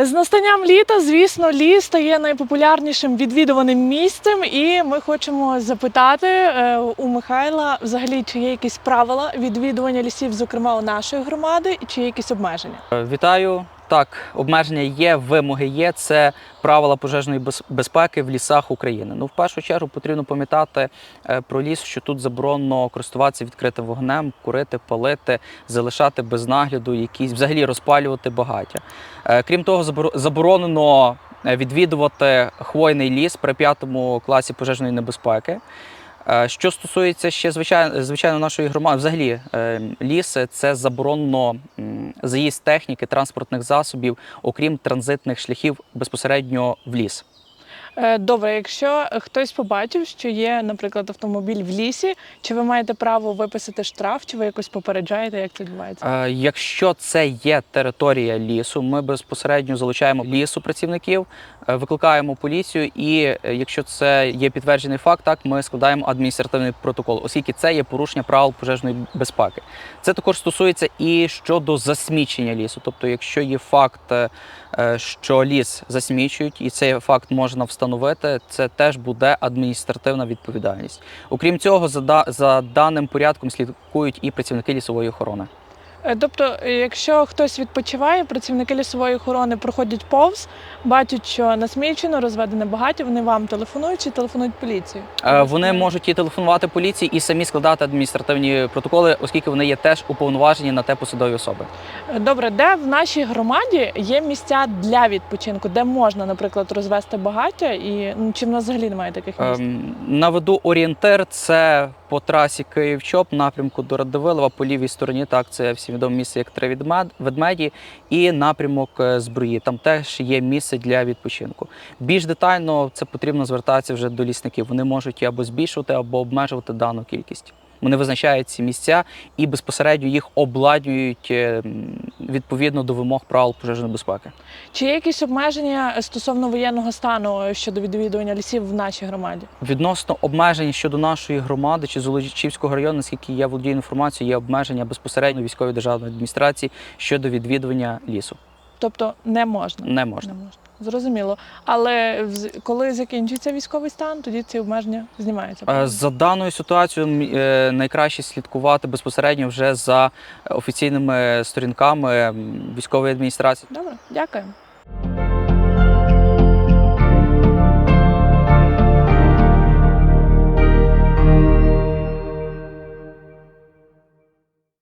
З настанням літа, звісно, ліс стає найпопулярнішим відвідуваним місцем, і ми хочемо запитати е, у Михайла взагалі, чи є якісь правила відвідування лісів, зокрема у нашої громади, чи є якісь обмеження. Е, Вітаю. Так, обмеження є, вимоги є. Це правила пожежної безпеки в лісах України. Ну, в першу чергу потрібно пам'ятати е, про ліс, що тут заборонено користуватися відкритим вогнем, курити, палити, залишати без нагляду, якісь взагалі розпалювати багаття. Е, Крім того, заборо- заборонено е, відвідувати хвойний ліс при п'ятому класі пожежної небезпеки. Що стосується ще звичайно, звичайно нашої громади, взагалі ліси це заборонено заїзд техніки, транспортних засобів, окрім транзитних шляхів безпосередньо в ліс. Е, Добре, якщо хтось побачив, що є, наприклад, автомобіль в лісі, чи ви маєте право виписати штраф, чи ви якось попереджаєте, як це відбувається? Е, Якщо це є територія лісу, ми безпосередньо залучаємо лісу працівників, е, викликаємо поліцію, і якщо це є підтверджений факт, так ми складаємо адміністративний протокол, оскільки це є порушення правил пожежної безпеки. Це також стосується і щодо засмічення лісу. Тобто, якщо є факт, що ліс засмічують, і цей факт можна встановити, це теж буде адміністративна відповідальність. Окрім цього, за, за даним порядком слідкують і працівники лісової охорони. Е, Тобто, якщо хтось відпочиває, працівники лісової охорони проходять повз, бачать, що насмічено, розведене багаття, вони вам телефонують чи телефонують поліції? Е, Вони можуть і телефонувати поліції, і самі складати адміністративні протоколи, оскільки вони є теж уповноважені на те посадові особи. Е, Добре, де в нашій громаді є місця для відпочинку, де можна, наприклад, розвести багаття, і ну, чи в нас взагалі немає таких місць? Ем, Наведу орієнтир. Це по трасі Київ-Чоп, напрямку до Радивилова, по лівій стороні. Так, це всім відоме місце як три ведмеді, і напрямок е, зброї. Там теж є місце для відпочинку. Більш детально це потрібно звертатися вже до лісників. Вони можуть або збільшувати, або обмежувати дану кількість. Вони визначають ці місця і безпосередньо їх обладнюють е, відповідно до вимог правил пожежної безпеки. Чи є якісь обмеження стосовно воєнного стану щодо відвідування лісів в нашій громаді? Відносно обмежень щодо нашої громади чи Золочівського району, наскільки я володію інформацією, є обмеження безпосередньо військової державної адміністрації щодо відвідування лісу. Тобто не можна. Не можна. Не можна. Зрозуміло. Але коли закінчується військовий стан, тоді ці обмеження знімаються. Е, правильно? За даною ситуацією е, найкраще слідкувати безпосередньо вже за офіційними сторінками військової адміністрації. Добре, дякуємо.